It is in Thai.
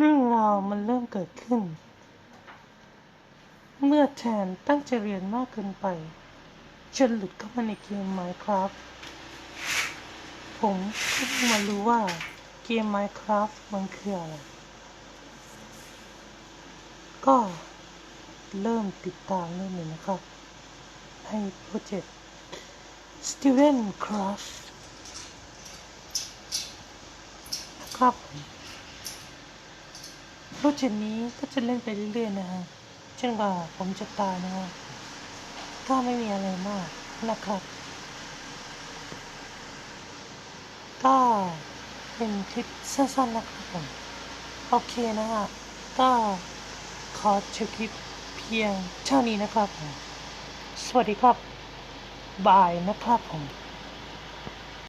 เรื่องราวมันเริ่มเกิดขึ้น เมื่อแทนตั้งใจเรียนมากเกินไปจนหลุดเข้ามาในเกม Minecraft ผมเพิ่งมารู้ว่าเกม Minecraft มันคืออะไร ก็เริ่มติดตามเรื่องนี้นะครับในโปรเจกต์ Student Crush นะครับ ผมโปเจกต์นี้ก็จะเล่นไปเรื่อยๆนะฮะจนกว่าผมจะตายนะฮะก็ไม่มีอะไรมากนะครับ ก็เป็นคลิปสั้นๆนะครับผมโอเคนะฮะก็ขอจบคลิปเพียงเท่านี้นะครับผมสวัสดีครับบายนะครับผม